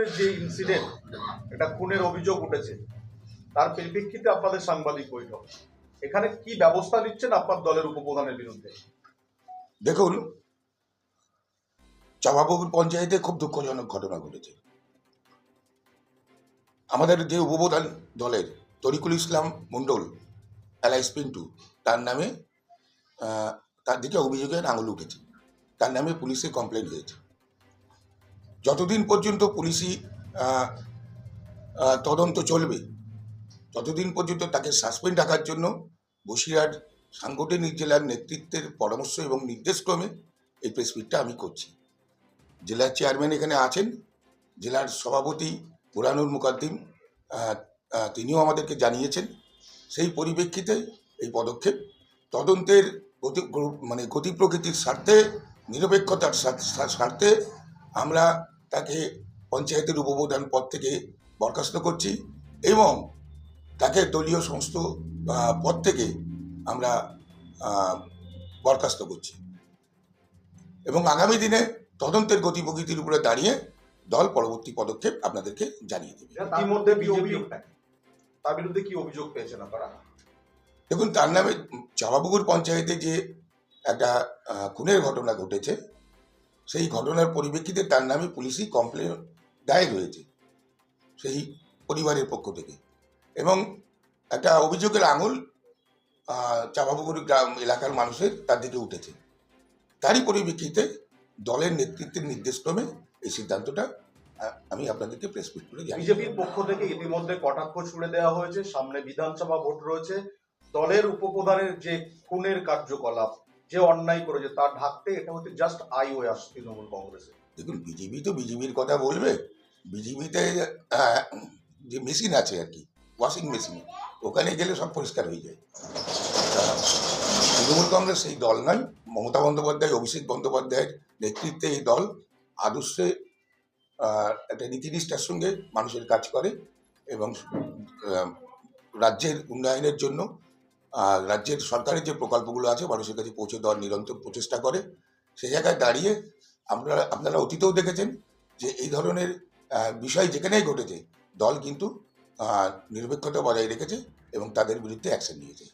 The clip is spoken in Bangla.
চব্বিশের যে ইনসিডেন্ট এটা খুনের অভিযোগ উঠেছে, তার পরিপ্রেক্ষিতে আপনাদের সাংবাদিক বৈঠক। এখানে কি ব্যবস্থা নিচ্ছেন আপনার দলের উপপ্রধানের বিরুদ্ধে? দেখুন, চাঁপাপুকুর পঞ্চায়েতে খুব দুঃখজনক ঘটনা ঘটেছে। আমাদের যে উপপ্রধান দলের, তরিকুল ইসলাম মণ্ডল এলাইস পিন্টু তার নামে তার দিকে অভিযোগের আঙুল উঠেছে। তার নামে পুলিশে কমপ্লেন হয়েছে। যতদিন পর্যন্ত পুলিশি তদন্ত চলবে, ততদিন পর্যন্ত তাকে সাসপেন্ড রাখার জন্য বসিরহাট সাংগঠনিক জেলার নেতৃত্বের পরামর্শ এবং নির্দেশক্রমে এই প্রেস মিটটা আমি করছি। জেলার চেয়ারম্যান এখানে আছেন, জেলার সভাপতি বুরানুর মুকাদ্দিম তিনিও আমাদেরকে জানিয়েছেন। সেই পরিপ্রেক্ষিতে এই পদক্ষেপ তদন্তের গতি মানে গতি প্রকৃতির স্বার্থে, নিরপেক্ষতার স্বার্থে আমরা তাকে পঞ্চায়েতের উপপ্রধান পদ থেকে বরখাস্ত করছি এবং তাকে দলীয় সমস্ত পদ থেকে আমরা বরখাস্ত করছি। এবং আগামী দিনে তদন্তের গতি প্রকৃতির উপরে দাঁড়িয়ে দল পরবর্তী পদক্ষেপ আপনাদেরকে জানিয়ে দেবে। ইতিমধ্যে তার বিরুদ্ধে কি অভিযোগ? পেয়েছেন আপনারা? দেখুন তার নামে চাঁপাপুকুর পঞ্চায়েতে যে একটা খুনের ঘটনা ঘটেছে সেই ঘটনার পরিপ্রেক্ষিতে তার নামে পুলিশি কমপ্লেন দায়ের হয়েছে সেই পরিবারের পক্ষ থেকে। এবং একটা অভিযোগের আঙুল চাঁপাপুকুর গ্রাম এলাকার মানুষের তার দিকে উঠেছে। তারই পরিপ্রেক্ষিতে দলের নেতৃত্বের নির্দেশক্রমে এই সিদ্ধান্তটা আমি আপনাদেরকে প্রেস মিট করে বিজেপির পক্ষ থেকে ইতিমধ্যে কটাক্ষ ছুড়ে দেওয়া হয়েছে, সামনে বিধানসভা ভোট রয়েছে। দলের উপপ্রধানের যে খুনের কার্যকলাপ যে অন্যায় করেছে, তার ঢাকতে এটা হচ্ছে জাস্ট আই ওয়ে আসছে তৃণমূল কংগ্রেসে দেখুন, বিজেপি তো বিজেপির কথা বলবে। বিজেপিতে, যে মেশিন আছে আর কি ওয়াশিং মেশিন ওখানে গেলে সব পরিষ্কার হয়ে যায়। তৃণমূল কংগ্রেস সেই দল নয়, মমতা বন্দ্যোপাধ্যায়, অভিষেক বন্দ্যোপাধ্যায়ের নেতৃত্বে এই দল আদর্শে একটা নীতিনিষ্ঠার সঙ্গে মানুষের কাজ করে এবং রাজ্যের উন্নয়নের জন্য রাজ্যের সরকারের যে প্রকল্পগুলো আছে, মানুষের কাছে পৌঁছে দেওয়ার নিরন্তর প্রচেষ্টা করে। সে জায়গায় দাঁড়িয়ে আপনারা আপনারা অতীতেও দেখেছেন যে এই ধরনের বিষয় যেখানেই ঘটেছে, দল কিন্তু নিরপেক্ষতা বজায় রেখেছে এবং তাদের বিরুদ্ধে অ্যাকশন নিয়েছে।